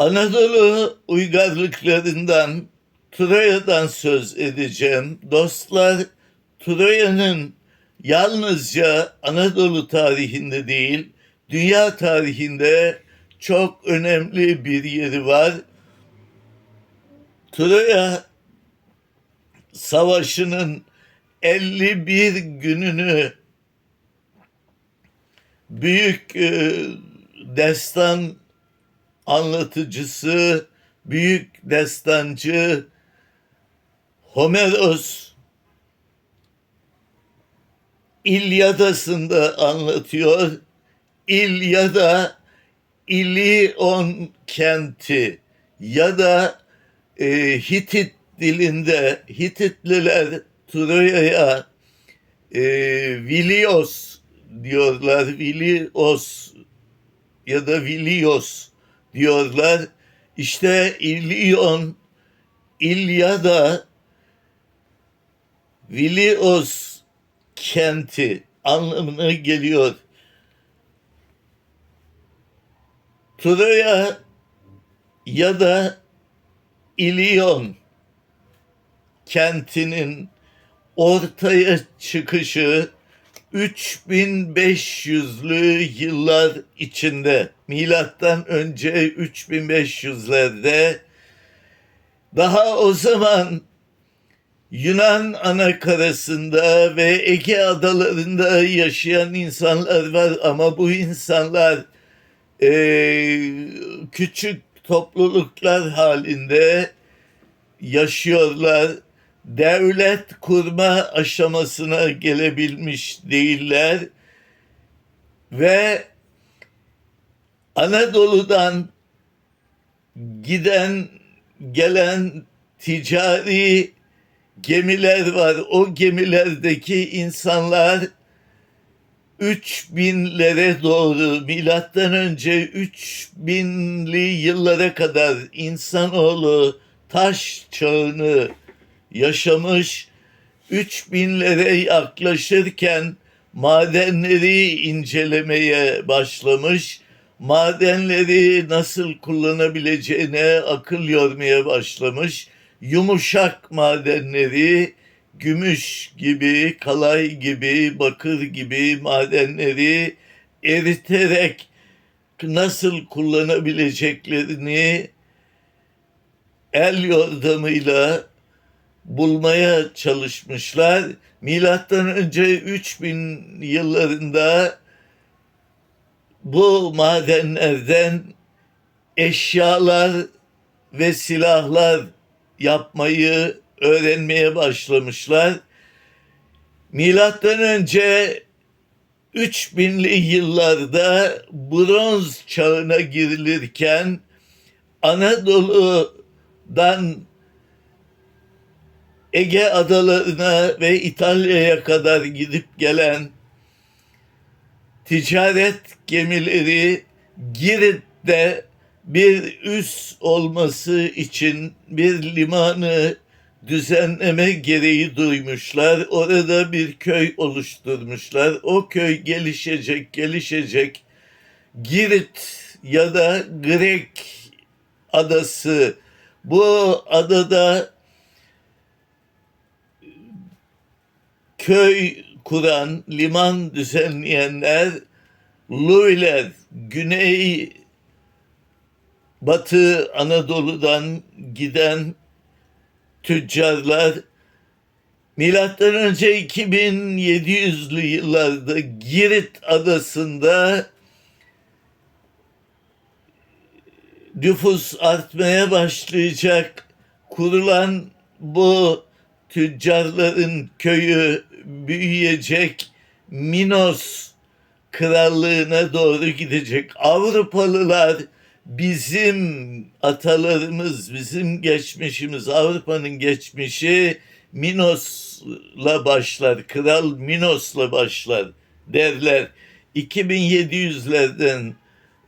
Anadolu uygarlıklarından Troya'dan söz edeceğim. Dostlar Troya'nın yalnızca Anadolu tarihinde değil, dünya tarihinde çok önemli bir yeri var. Troya Savaşı'nın 51 gününü büyük e, destan anlatıcısı, büyük destancı Homeros İlyadası'nda anlatıyor. İlyada İlion kenti ya da e, Hitit dilinde Hititliler Troya'ya e, Vilios diyorlar. Vilios ya da Vilios diyorlar. İşte İlyon, İlyada, Vilios kenti anlamına geliyor. Troya ya da İlyon kentinin ortaya çıkışı 3500'lü yıllar içinde milattan önce 3500'lerde daha o zaman Yunan anakarasında ve Ege adalarında yaşayan insanlar var ama bu insanlar eee, küçük topluluklar halinde yaşıyorlar. Devlet kurma aşamasına gelebilmiş değiller ve Anadolu'dan giden gelen ticari gemiler var. O gemilerdeki insanlar 3000'lere doğru milattan önce 3000'li yıllara kadar insanoğlu taş çağını yaşamış 3000'lere yaklaşırken madenleri incelemeye başlamış. Madenleri nasıl kullanabileceğine akıl yormaya başlamış. Yumuşak madenleri gümüş gibi, kalay gibi, bakır gibi madenleri eriterek nasıl kullanabileceklerini el yordamıyla bulmaya çalışmışlar. Milattan önce 3000 yıllarında bu madenlerden eşyalar ve silahlar yapmayı öğrenmeye başlamışlar. Milattan önce 3000'li yıllarda bronz çağına girilirken Anadolu'dan Ege adalarına ve İtalya'ya kadar gidip gelen ticaret gemileri Girit'te bir üs olması için bir limanı düzenleme gereği duymuşlar. Orada bir köy oluşturmuşlar. O köy gelişecek, gelişecek. Girit ya da Grek adası. Bu adada köy kuran, liman düzenleyenler Luiler, Güney Batı Anadolu'dan giden tüccarlar milattan önce 2700'lü yıllarda Girit adasında nüfus artmaya başlayacak kurulan bu tüccarların köyü büyüyecek Minos krallığına doğru gidecek. Avrupalılar bizim atalarımız, bizim geçmişimiz, Avrupa'nın geçmişi Minos'la başlar, Kral Minos'la başlar derler. 2700'lerden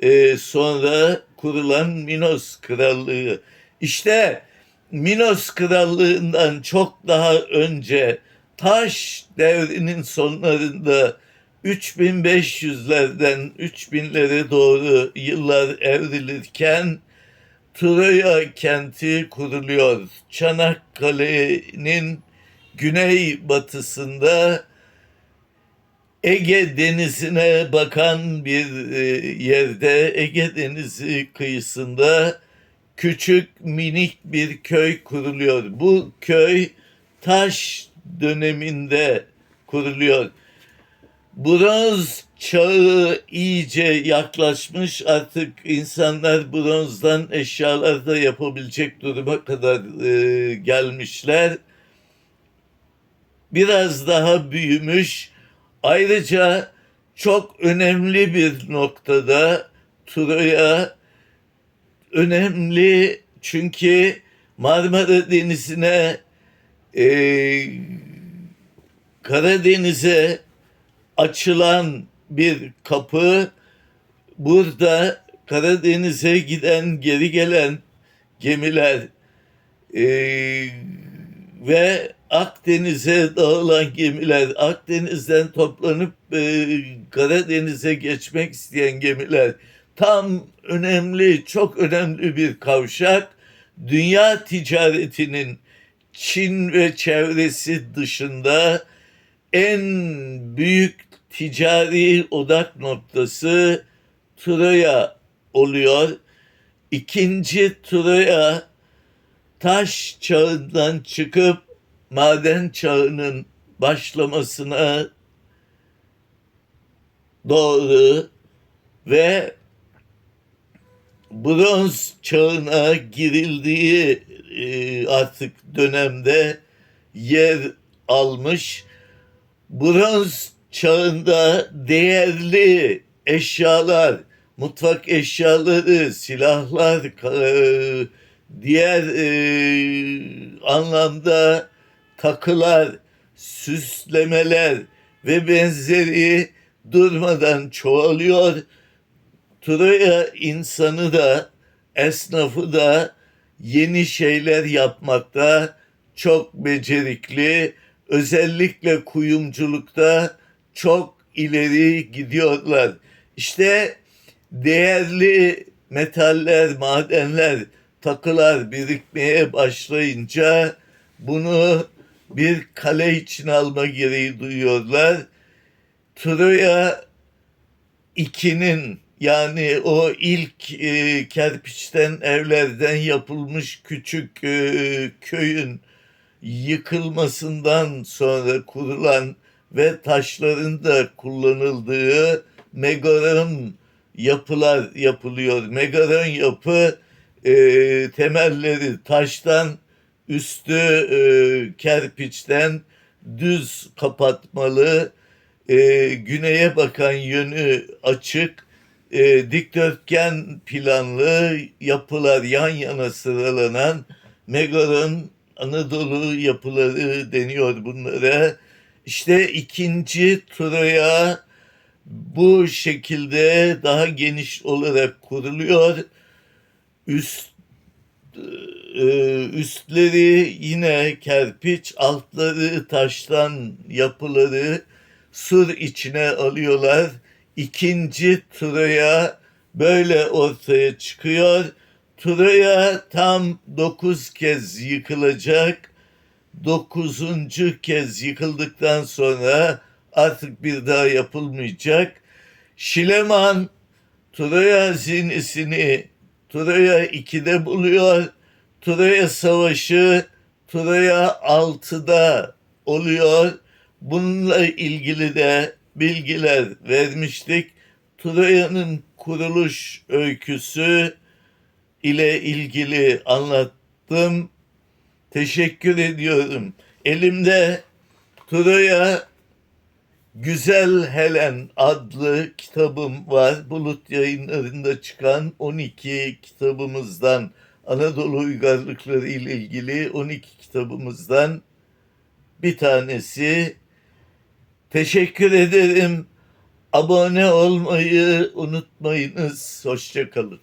e, sonra kurulan Minos Krallığı. İşte Minos Krallığından çok daha önce Taş devrinin sonlarında 3500'lerden 3000'lere doğru yıllar evrilirken Troya kenti kuruluyor. Çanakkale'nin güney batısında Ege Denizi'ne bakan bir e, yerde Ege Denizi kıyısında küçük minik bir köy kuruluyor. Bu köy taş döneminde kuruluyor. Bronz çağı iyice yaklaşmış artık insanlar bronzdan eşyalar da yapabilecek duruma kadar e, gelmişler. Biraz daha büyümüş. Ayrıca çok önemli bir noktada Troya önemli çünkü Marmara Denizi'ne e, Karadeniz'e açılan bir kapı burada Karadeniz'e giden geri gelen gemiler e, ve Akdeniz'e dağılan gemiler Akdeniz'den toplanıp e, Karadeniz'e geçmek isteyen gemiler tam önemli çok önemli bir kavşak. Dünya ticaretinin Çin ve çevresi dışında en büyük ticari odak noktası Troya oluyor. İkinci Troya taş çağından çıkıp maden çağının başlamasına doğru ve bronz çağına girildiği e, artık dönemde yer almış. Bronz çağında değerli eşyalar, mutfak eşyaları, silahlar, ka- diğer e, anlamda takılar, süslemeler ve benzeri durmadan çoğalıyor. Troya insanı da esnafı da yeni şeyler yapmakta çok becerikli. Özellikle kuyumculukta çok ileri gidiyorlar. İşte değerli metaller, madenler, takılar birikmeye başlayınca bunu bir kale için alma gereği duyuyorlar. Troya 2'nin yani o ilk e, kerpiçten evlerden yapılmış küçük e, köyün yıkılmasından sonra kurulan ve taşların da kullanıldığı megaron yapılar yapılıyor. Megaron yapı e, temelleri taştan, üstü e, kerpiçten düz kapatmalı, e, güneye bakan yönü açık, e, dikdörtgen planlı yapılar yan yana sıralanan megaron Anadolu yapıları deniyor bunlara. İşte ikinci Troya bu şekilde daha geniş olarak kuruluyor. Üst e, üstleri yine kerpiç, altları taştan yapıları sur içine alıyorlar. İkinci Troya böyle ortaya çıkıyor. Troya tam dokuz kez yıkılacak. Dokuzuncu kez yıkıldıktan sonra artık bir daha yapılmayacak. Şileman Troya zinesini Troya 2'de buluyor. Troya Savaşı Troya 6'da oluyor. Bununla ilgili de bilgiler vermiştik. Troya'nın kuruluş öyküsü ile ilgili anlattım. Teşekkür ediyorum. Elimde Troya Güzel Helen adlı kitabım var. Bulut yayınlarında çıkan 12 kitabımızdan Anadolu uygarlıkları ile ilgili 12 kitabımızdan bir tanesi. Teşekkür ederim. Abone olmayı unutmayınız. Hoşçakalın.